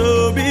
so be